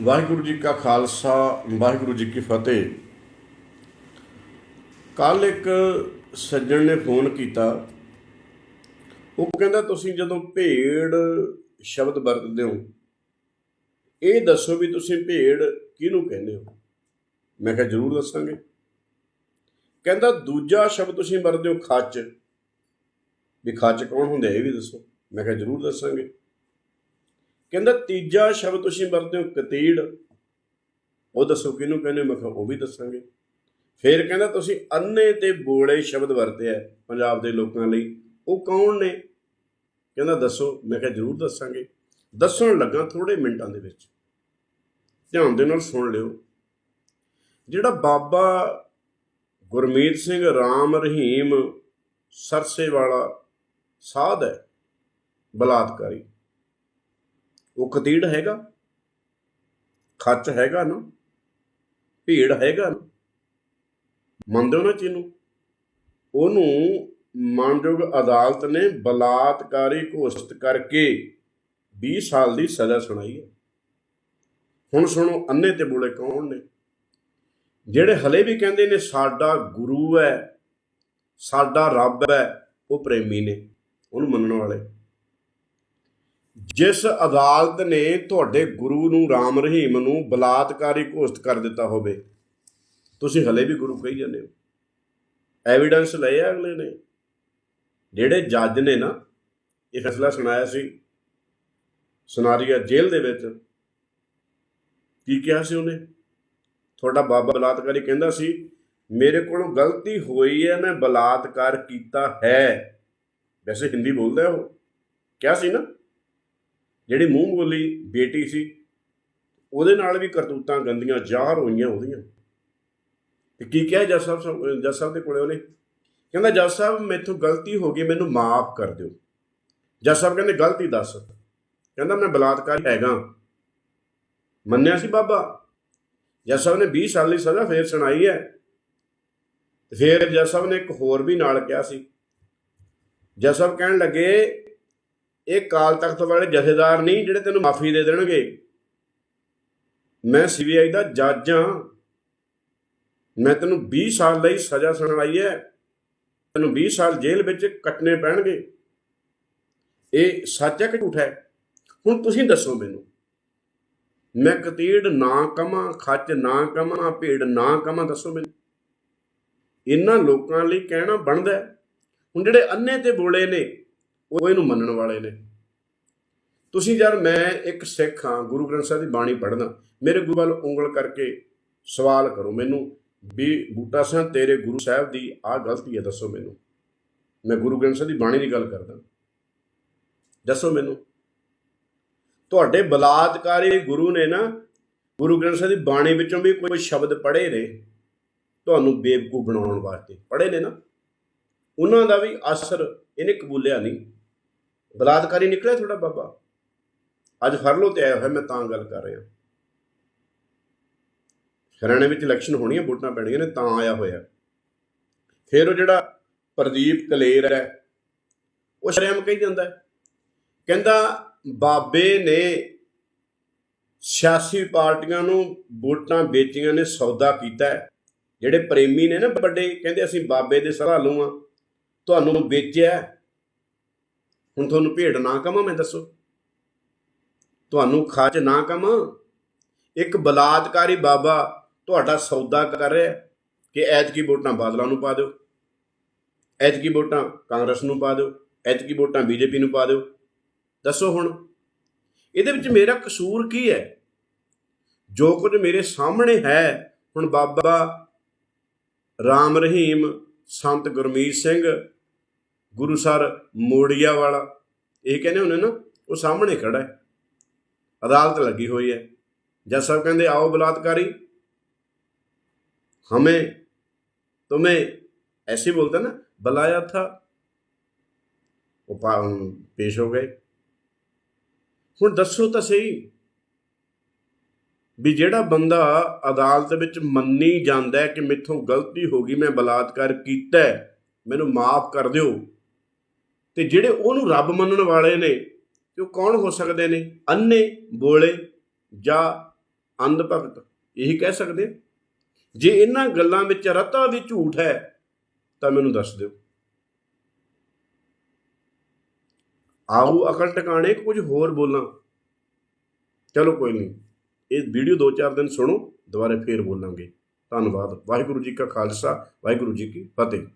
ਵਾਹਿਗੁਰੂ ਜੀ ਕਾ ਖਾਲਸਾ, ਵਾਹਿਗੁਰੂ ਜੀ ਕੀ ਫਤਿਹ। ਕੱਲ ਇੱਕ ਸੱਜਣ ਨੇ ਫੋਨ ਕੀਤਾ। ਉਹ ਕਹਿੰਦਾ, ਤੁਸੀਂ ਜਦੋਂ ਭੇੜ ਸ਼ਬਦ ਵਰਤਦੇ ਹੋ, ਇਹ ਦੱਸੋ ਵੀ ਤੁਸੀਂ ਭੇੜ ਕਿਹਨੂੰ ਕਹਿੰਦੇ ਹੋ? ਮੈਂ ਕਿਹਾ, ਜ਼ਰੂਰ ਦੱਸਾਂਗੇ। ਕਹਿੰਦਾ, ਦੂਜਾ ਸ਼ਬਦ ਤੁਸੀਂ ਵਰਤਦੇ ਹੋ, ਖੱਚ। ਵੀ ਖੱਚ ਕੌਣ ਹੁੰਦੇ ਇਹ ਵੀ ਦੱਸੋ। ਮੈਂ ਕਿਹਾ, ਜ਼ਰੂਰ ਦੱਸਾਂਗੇ। ਕਹਿੰਦਾ ਤੀਜਾ ਸ਼ਬਦ ਤੁਸੀਂ ਵਰਤਦੇ ਹੋ ਕਤੀੜ। ਉਹ ਦੱਸੋ ਕਿਹਨੂੰ ਕਹਿੰਦੇ ਹੋ? ਮੈਂ ਕਿਹਾ ਉਹ ਵੀ ਦੱਸਾਂਗੇ। ਫਿਰ ਕਹਿੰਦਾ ਤੁਸੀਂ ਅੰਨੇ ਤੇ ਬੋਲੇ ਸ਼ਬਦ ਵਰਤਿਆ ਪੰਜਾਬ ਦੇ ਲੋਕਾਂ ਲਈ। ਉਹ ਕੌਣ ਨੇ? ਕਹਿੰਦਾ ਦੱਸੋ। ਮੈਂ ਕਿਹਾ ਜ਼ਰੂਰ ਦੱਸਾਂਗੇ। ਦੱਸਣ ਲੱਗਾ ਥੋੜੇ ਮਿੰਟਾਂ ਦੇ ਵਿੱਚ। ਧਿਆਨ ਦੇ ਨਾਲ ਸੁਣ ਲਿਓ। ਜਿਹੜਾ ਬਾਬਾ ਗੁਰਮੀਤ ਸਿੰਘ ਰਾਮ ਰਹੀਮ ਸਰਸੇ ਵਾਲਾ ਸਾਧ ਹੈ, ਬਲਾਤਕਾਰੀ। ਉਹ ਕਤੀੜ ਹੈਗਾ। ਖੱਚ ਹੈਗਾ ਨਾ। ਭੀੜ ਹੈਗਾ ਨਾ। ਮੰਨਦੇ ਹੋ ਨਾ ਚੀਨੂੰ? ਉਹਨੂੰ ਮਾਨਯੋਗ ਅਦਾਲਤ ਨੇ ਬਲਾਤਕਾਰੀ ਘੋਸ਼ਿਤ ਕਰਕੇ 20 ਸਾਲ ਦੀ ਸਜ਼ਾ ਸੁਣਾਈ ਹੈ। ਹੁਣ ਸੁਣੋ, ਅੰਨੇ ਤੇ ਬੋਲੇ ਕੌਣ ਨੇ? ਜਿਹੜੇ ਹਲੇ ਵੀ ਕਹਿੰਦੇ ਨੇ ਸਾਡਾ ਗੁਰੂ ਹੈ, ਸਾਡਾ ਰੱਬ ਹੈ, ਉਹ ਪ੍ਰੇਮੀ ਨੇ, ਉਹਨੂੰ ਮੰਨਣ ਵਾਲੇ। ਜਿਸ ਅਦਾਲਤ ਨੇ ਤੁਹਾਡੇ ਗੁਰੂ ਨੂੰ, ਰਾਮ ਰਹੀਮ ਨੂੰ ਬਲਾਤਕਾਰੀ ਘੋਸ਼ਿਤ ਕਰ ਦਿੱਤਾ ਹੋਵੇ, ਤੁਸੀਂ ਹਲੇ ਵੀ ਗੁਰੂ ਕਹੀ ਜਾਂਦੇ ਹੋ? ਐਵੀਡੈਂਸ ਲਏ ਆ ਅਗਲੇ ਨੇ? ਜਿਹੜੇ ਜੱਜ ਨੇ ਨਾ, ਇਹ ਫੈਸਲਾ ਸੁਣਾਇਆ ਸੀ ਸੁਨਾਰੀਆ ਜੇਲ੍ਹ ਦੇ ਵਿੱਚ। ਕੀ ਕਿਹਾ ਸੀ ਉਹਨੇ? ਤੁਹਾਡਾ ਬਾਬਾ ਬਲਾਤਕਾਰੀ ਕਹਿੰਦਾ ਸੀ, ਮੇਰੇ ਕੋਲੋਂ ਗਲਤੀ ਹੋਈ ਹੈ, ਮੈਂ ਬਲਾਤਕਾਰ ਕੀਤਾ ਹੈ। ਵੈਸੇ ਹਿੰਦੀ ਬੋਲਦਾ ਉਹ। ਕਿਹਾ ਸੀ ਨਾ? ਜਿਹੜੀ ਮੂੰਹ ਬੋਲੀ ਬੇਟੀ ਸੀ, ਉਹਦੇ ਨਾਲ ਵੀ ਕਰਤੂਤਾਂ ਗੰਦੀਆਂ ਜ਼ਾਹਰ ਹੋਈਆਂ ਉਹਦੀਆਂ। ਤੇ ਕੀ ਕਿਹਾ ਜੱਜ ਸਾਹਿਬ ਜੱਜ ਸਾਹਿਬ ਦੇ ਕੋਲੇ ਉਹਨੇ? ਕਹਿੰਦਾ, ਜੱਜ ਸਾਹਿਬ, ਮੈਥੋਂ ਗਲਤੀ ਹੋ ਗਈ, ਮੈਨੂੰ ਮਾਫ ਕਰ ਦਿਓ। ਜੱਜ ਸਾਹਿਬ ਕਹਿੰਦੇ, ਗਲਤੀ ਦੱਸ। ਕਹਿੰਦਾ, ਮੈਂ ਬਲਾਤਕਾਰੀ ਹੈਗਾ। ਮੰਨਿਆ ਸੀ ਬਾਬਾ। ਜੱਜ ਸਾਹਿਬ ਨੇ 20 ਸਾਲ ਦੀ ਸਜ਼ਾ ਫੇਰ ਸੁਣਾਈ ਹੈ। ਤੇ ਫੇਰ ਜੱਜ ਸਾਹਿਬ ਨੇ ਇੱਕ ਹੋਰ ਵੀ ਨਾਲ ਕਿਹਾ ਸੀ। ਜੱਜ ਸਾਹਿਬ ਕਹਿਣ ਲੱਗੇ ਇਹ ਕਾਲ ਤਖਤ ਵਾਲੇ ਜਥੇਦਾਰ ਨਹੀਂ ਜਿਹੜੇ ਤੈਨੂੰ ਮਾਫੀ ਦੇ ਦੇਣਗੇ। ਮੈਂ ਸੀਬੀਆਈ ਦਾ ਜੱਜ ਹਾਂ। ਮੈਂ ਤੈਨੂੰ 20 ਸਾਲ ਲਈ ਸਜ਼ਾ ਸੁਣਾਈ ਹੈ। ਤੈਨੂੰ 20 ਸਾਲ ਜੇਲ੍ਹ ਵਿੱਚ ਕੱਟਣੇ ਪੈਣਗੇ। ਇਹ ਸੱਚ ਹੈ ਕਿ ਝੂਠ ਹੈ? ਹੁਣ ਤੁਸੀਂ ਦੱਸੋ ਮੈਨੂੰ। ਮੈਂ ਕਤੀੜ ਨਾ ਕਮਾ, ਖੱਚ ਨਾ ਕਮਾ ਭੇੜ ਨਾ ਕਮਾ, ਦੱਸੋ ਮੈਨੂੰ। ਇਹਨਾਂ ਲੋਕਾਂ ਲਈ ਕਹਿਣਾ ਬਣਦਾ ਹੁਣ ਜਿਹੜੇ ਅੰਨੇ ਤੇ ਬੋਲੇ ਨੇ ਉਹ ਇਹਨੂੰ ਮੰਨਣ ਵਾਲੇ ਨੇ। ਤੁਸੀਂ ਯਾਰ, ਮੈਂ ਇੱਕ ਸਿੱਖ ਹਾਂ, ਗੁਰੂ ਗ੍ਰੰਥ ਸਾਹਿਬ ਦੀ ਬਾਣੀ ਪੜ੍ਹਦਾ ਮੇਰੇ ਗੁਰੂ ਵੱਲ ਉਂਗਲ ਕਰਕੇ ਸਵਾਲ ਕਰੋ ਮੈਨੂੰ ਵੀ ਬੂਟਾ ਸਿੰਘ ਤੇਰੇ ਗੁਰੂ ਸਾਹਿਬ ਦੀ ਆਹ ਗਲਤੀ ਹੈ, ਦੱਸੋ ਮੈਨੂੰ। ਮੈਂ ਗੁਰੂ ਗ੍ਰੰਥ ਸਾਹਿਬ ਦੀ ਬਾਣੀ ਦੀ ਗੱਲ ਕਰਦਾ। ਦੱਸੋ ਮੈਨੂੰ। ਤੁਹਾਡੇ ਬਲਾਤਕਾਰੀ ਗੁਰੂ ਨੇ ਨਾ ਗੁਰੂ ਗ੍ਰੰਥ ਸਾਹਿਬ ਦੀ ਬਾਣੀ ਵਿੱਚੋਂ ਵੀ ਕੋਈ ਸ਼ਬਦ ਪੜ੍ਹੇ ਨੇ, ਤੁਹਾਨੂੰ ਬੇਵਕੂਫ ਬਣਾਉਣ ਵਾਸਤੇ। ਪੜ੍ਹੇ ਨੇ ਨਾ। ਉਹਨਾਂ ਦਾ ਵੀ ਅਸਰ ਇਹਨੇ ਕਬੂਲਿਆ ਨਹੀਂ। ਬਲਾਤਕਾਰੀ ਨਿਕਲਿਆ ਤੁਹਾਡਾ ਬਾਬਾ? ਅੱਜ ਫਰਲੋ ਤੇ ਆਇਆ ਹੋਇਆ ਮੈਂ ਤਾਂ ਗੱਲ ਕਰ ਰਿਹਾ। ਹਰਿਆਣੇ ਵਿੱਚ ਇਲੈਕਸ਼ਨ ਹੋਣੀ ਹੈ ਵੋਟਾਂ ਪੈਣੀਆਂ ਨੇ, ਤਾਂ ਆਇਆ ਹੋਇਆ। ਫਿਰ ਉਹ ਜਿਹੜਾ ਪ੍ਰਦੀਪ ਕਲੇਰ ਹੈ, ਉਹ ਸ਼ਰਮ ਕਹੀ ਜਾਂਦਾ ਕਹਿੰਦਾ, ਬਾਬੇ ਨੇ ਸਿਆਸੀ ਪਾਰਟੀਆਂ ਨੂੰ ਵੋਟਾਂ ਵੇਚੀਆਂ ਨੇ, ਸੌਦਾ ਕੀਤਾ ਜਿਹੜੇ ਪ੍ਰੇਮੀ ਨੇ ਨਾ ਵੱਡੇ, ਕਹਿੰਦੇ ਅਸੀਂ ਬਾਬੇ ਦੇ ਸਰਾਲੂ ਆ ਤੁਹਾਨੂੰ ਵੇਚਿਆ ਹੁਣ ਤੁਹਾਨੂੰ ਭੇਡ ਨਾ ਕਵਾਂ ਮੈਂ ਦੱਸੋ? ਤੁਹਾਨੂੰ ਖੱਚ ਨਾ ਕਵਾਂ? ਇੱਕ ਬਲਾਤਕਾਰੀ ਬਾਬਾ ਤੁਹਾਡਾ ਸੌਦਾ ਕਰ ਰਿਹਾ ਕਿ ਐਤਕੀ ਵੋਟਾਂ ਬਾਦਲਾਂ ਨੂੰ ਪਾ ਦਿਓ। ਐਤਕੀ ਵੋਟਾਂ ਕਾਂਗਰਸ ਨੂੰ ਪਾ ਦਿਓ। ਐਤਕੀ ਵੋਟਾਂ ਬੀਜੇਪੀ ਨੂੰ ਪਾ ਦਿਓ। ਦੱਸੋ ਹੁਣ, ਇਹਦੇ ਵਿੱਚ ਮੇਰਾ ਕਸੂਰ ਕੀ ਹੈ? ਜੋ ਕੁਝ ਮੇਰੇ ਸਾਹਮਣੇ ਹੈ, ਹੁਣ ਬਾਬਾ ਰਾਮ ਰਹੀਮ, ਸੰਤ ਗੁਰਮੀਤ ਸਿੰਘ ਗੁਰੂ ਸਰ ਮੋੜੀਆ ਵਾਲਾ। ਇਹ ਕਹਿੰਦੇ ਹੁੰਦੇ ਨਾ ਉਹ ਸਾਹਮਣੇ ਖੜਾ ਹੈ। ਅਦਾਲਤ ਲੱਗੀ ਹੋਈ ਹੈ। ਜਦ ਸਭ ਕਹਿੰਦੇ, ਆਓ ਬਲਾਤਕਾਰੀ। ਹਮੇ ਤੁਮੇ ਐਸੇ ਬੋਲਦਾ ਨਾ, ਬੁਲਾਇਆ ਥਾ। ਉਹ ਪੇਸ਼ ਹੋ ਗਏ। ਹੁਣ ਦੱਸੋ ਤਾਂ ਸਹੀ ਵੀ ਜਿਹੜਾ ਬੰਦਾ ਅਦਾਲਤ ਵਿੱਚ ਮੰਨੀ ਜਾਂਦਾ ਕਿ ਮੇਥੋਂ ਗਲਤੀ ਹੋ ਗਈ, ਮੈਂ ਬਲਾਤਕਾਰ ਕੀਤਾ ਮੈਨੂੰ ਮਾਫ ਕਰ ਦਿਓ। ਤੇ ਜਿਹੜੇ ਉਹਨੂੰ ਰੱਬ ਮੰਨਣ ਵਾਲੇ ਨੇ, ਤੇ ਉਹ ਕੌਣ ਹੋ ਸਕਦੇ ਨੇ? ਅੰਨੇ ਬੋਲੇ ਜਾਂ ਅੰਧ ਭਗਤ ਇਹੀ ਕਹਿ ਸਕਦੇ ਜੇ ਇਹਨਾਂ ਗੱਲਾਂ ਵਿੱਚ ਰਤਾ ਵੀ ਝੂਠ ਹੈ, ਤਾਂ ਮੈਨੂੰ ਦੱਸ ਦਿਓ। ਆਉ ਅਕਲ ਟਿਕਾਣੇ, ਕੁਝ ਹੋਰ ਬੋਲਾਂ। ਚਲੋ ਕੋਈ ਨਹੀਂ, ਇਹ ਵੀਡੀਓ ਦੋ ਚਾਰ ਦਿਨ ਸੁਣੋ, ਦੁਬਾਰਾ ਫੇਰ ਬੋਲਾਂਗੇ। ਧੰਨਵਾਦ। ਵਾਹਿਗੁਰੂ ਜੀ ਕਾ ਖਾਲਸਾ, ਵਾਹਿਗੁਰੂ ਜੀ ਕੀ ਫਤਿਹ।